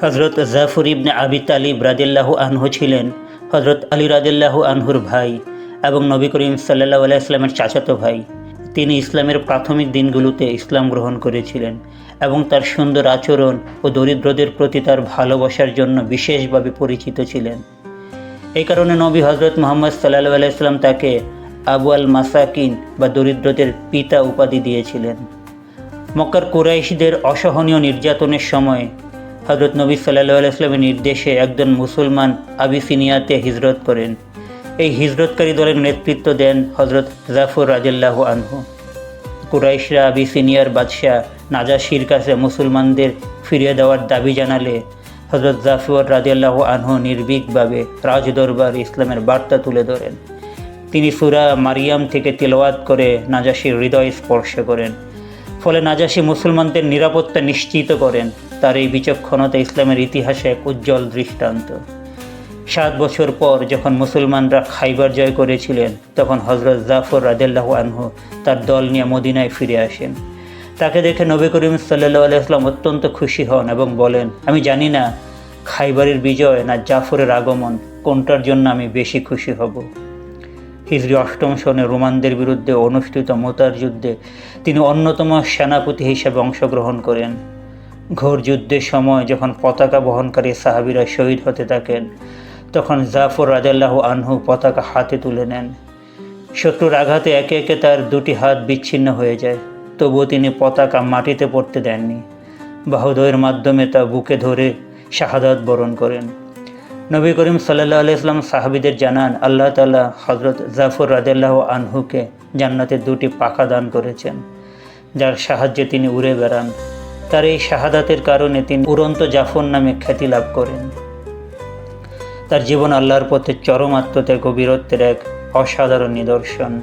হজরত জাফর ইবনে আবি তালিব রাদিল্লাহু আনহু ছিলেন হজরত আলী রাদিল্লাহু আনহুর ভাই এবং নবী করিম সাল্লাহ আলাইসলামের চাচাতো ভাই। তিনি ইসলামের প্রাথমিক দিনগুলোতে ইসলাম গ্রহণ করেছিলেন এবং তার সুন্দর আচরণ ও দরিদ্রদের প্রতি তার ভালোবাসার জন্য বিশেষভাবে পরিচিত ছিলেন। এই কারণে নবী হজরত মোহাম্মদ সাল্লাহ আলাইসলাম তাকে আবু আল মাসাকিন বা দরিদ্রদের পিতা উপাধি দিয়েছিলেন। মক্কার কুরাইশদের অসহনীয় নির্যাতনের সময় হজরত নবী সাল্লাহ আলাইসলামের নির্দেশে একজন মুসলমান আবিসিনিয়াতে হিজরত করেন। এই হিজরতকারী দলের নেতৃত্ব দেন হজরত জাফর রাজিল্লাহ আনহু। কুরাইশরা আবিসিনিয়ার বাদশাহ নাজাসির কাছে মুসলমানদের ফিরিয়ে দেওয়ার দাবি জানালে হজরত জাফর রাজিয়াল্লাহ আনহু নির্ভীকভাবে রাজদরবার ইসলামের বার্তা তুলে ধরেন। তিনি সুরা মারিয়াম থেকে তিলওয়াত করে নাজাসির হৃদয় স্পর্শ করেন। ফলে নাজাসি মুসলমানদের নিরাপত্তা নিশ্চিত করেন। তার এই বিচক্ষণতা ইসলামের ইতিহাসে এক উজ্জ্বল দৃষ্টান্ত। সাত বছর পর যখন মুসলমানরা খাইবার জয় করেছিলেন, তখন হজরত জাফর রাদেল্লাহ আনহু তার দল নিয়ে মদিনায় ফিরে আসেন। তাকে দেখে নবী করিম সাল্লাহ আলাইসলাম অত্যন্ত খুশি হন এবং বলেন, আমি জানি না খাইবারের বিজয় না জাফরের আগমন, কোনটার জন্য আমি বেশি খুশি হব? হিজরি অষ্টম সনে রোমানদের বিরুদ্ধে অনুষ্ঠিত মোতার যুদ্ধে তিনি অন্যতম সেনাপতি হিসেবে অংশগ্রহণ করেন। ঘোর যুদ্ধের সময় যখন পতাকা বহনকারী সাহাবিরা শহীদ হতে থাকেন, তখন জাফর রাজাল্লাহ আনহু পতাকা হাতে তুলে নেন। শত্রুর আঘাতে একে একে তার দুটি হাত বিচ্ছিন্ন হয়ে যায়, তবুও তিনি পতাকা মাটিতে পড়তে দেননি। বাহুদয়ের মাধ্যমে তা বুকে ধরে শাহাদাত বরণ করেন। নবী করিম সাল্লাহ আলাইসলাম সাহাবিদের জানান, আল্লাহ তালা হজরত জাফর রাদেল্লাহ আনহুকে জান্নাতের দুটি পাখা দান করেছেন, যার সাহায্যে তিনি উড়ে বেড়ান। তার এই শাহাদাতের কারণে তিনি উড়ন্ত জাফর নামে খ্যাতি লাভ করেন। তার জীবন আল্লাহর পথে চরম আত্মত্যাগ ও বীরত্বের এক অসাধারণ নিদর্শন।